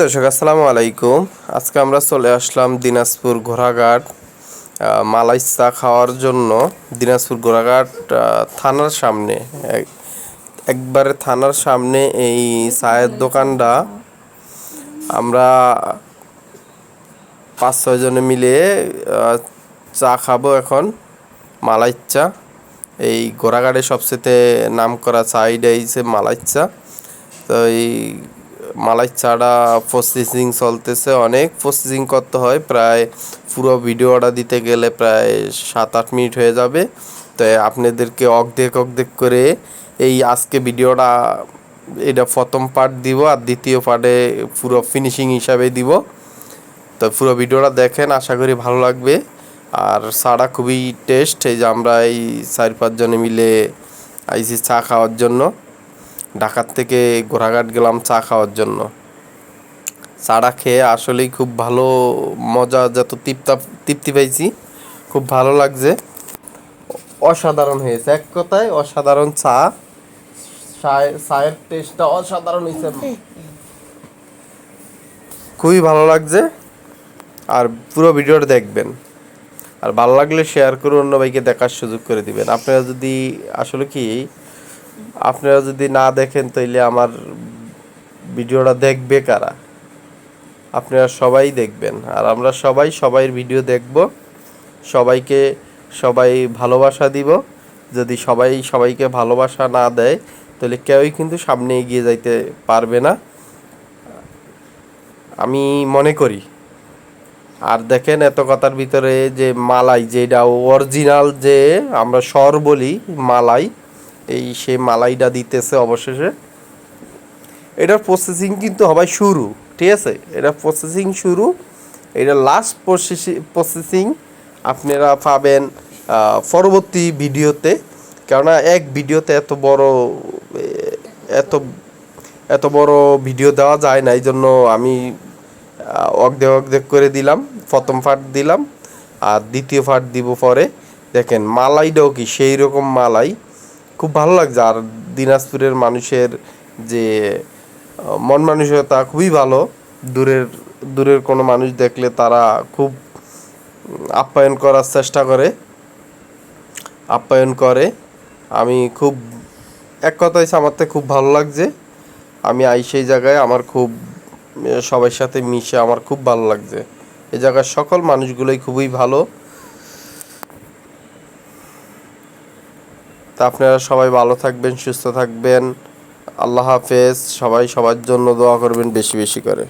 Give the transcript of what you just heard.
দর্শক আসসালামু আলাইকুম। আজকে আমরা চলে আসলাম দিনাজপুর ঘোড়াঘাট আহ, মালাই চা খাওয়ার জন্য। দিনাজপুর ঘোড়াঘাট থানার সামনে একবারে থানার সামনে এই চায়ের দোকানটা। আমরা পাঁচ ছয় জনে মিলে চা খাব এখন মালাই চা। এই ঘোড়াঘাটে সবচেয়ে নাম করা চা এইটাই হচ্ছে মালাই চা। তো এই মালাই ছাড়া প্রসেসিং চলতেছে, অনেক প্রসেসিং করতে হয়, প্রায় পুরো ভিডিওটা দিতে গেলে প্রায় সাত আট মিনিট হয়ে যাবে। তো আপনাদেরকে অর্ধেক অর্ধেক করে এই আজকে ভিডিওটা এটা প্রথম পার্ট দিব আর দ্বিতীয় পার্টে পুরো ফিনিশিং হিসাবে দিব। তো পুরো ভিডিওটা দেখেন, আশা করি ভালো লাগবে। আর চাটা খুবই টেস্ট এই যে আমরা এই চার পাঁচজনে মিলে আইসি চা খাওয়ার জন্য। ঢাকার থেকে ঘোড়াঘাট গেলাম চা খাওয়ার জন্য। চাটা খেয়ে আসলেই খুব ভালো মজা, যত তৃপ্তা তৃপ্তি পাইছি, খুব ভালো লাগছে। অসাধারণ হয়েছে, এক কথায় অসাধারণ চা। চায়ের টেস্টটা অসাধারণ হয়েছে। খুবই ভালো লাগছে, আর পুরো ভিডিওটা দেখবেন। আর ভালো লাগলে শেয়ার করে অন্য ভাইকে দেখার সুযোগ করে দিবেন। আপনারা যদি আসলে কি আপনারা যদি না দেখেন, তাইলে আমার ভিডিওটা দেখবে কারা? আপনারা সবাই দেখবেন। আর আমরা সবাই সবাইয়ের ভিডিও দেখব। সবাইকে সবাই ভালোবাসা দিব। যদি সবাই সবাইকে ভালোবাসা না দেয় তাহলে কেউই কিন্তু সামনে এগিয়ে যাইতে পারবে না। আমি মনে করি, আর দেখেন এত কথার ভিতরে যে মালাই, যেটা অরিজিনাল যে আমরা স্বর বলি, মালাই এই সে মালাইটা দিতেছে অবশেষে। এটার প্রসেসিং কিন্তু হবে শুরু, ঠিক আছে? এটা প্রসেসিং শুরু, এটা লাস্ট প্রসেসিং আপনারা পাবেন পরবর্তী ভিডিওতে। কেননা এক ভিডিওতে এত বড় এত এত বড় ভিডিও দেওয়া যায় না এই জন্য আমি অর্ধেক অর্ধেক করে দিলাম। প্রথম পার্ট দিলাম, আর দ্বিতীয় পার্ট দিব পরে। দেখেন, মালাইটাও কি? সেই রকম মালাই। খুব ভালো লাগছে। আর দিনাজপুরের মানুষের যে মন মানসিকতা খুবই ভালো। দূরের দূরের কোনো মানুষ দেখলে তারা খুব আপ্যায়ন করার চেষ্টা করে। আপ্যায়ন করে। আমি খুব, এক কথায় আমার তো খুব ভালো লাগছে। আমি আই সেই জায়গায় আমার খুব সবার সাথে মিশে আমার খুব ভালো লাগছে। এই জায়গার সকল মানুষগুলোই খুবই ভালো। তা আপনারা সবাই ভালো থাকবেন, সুস্থ থাকবেন। আল্লাহ হাফেজ। সবাই সবার জন্য দোয়া করবেন বেশি বেশি করে।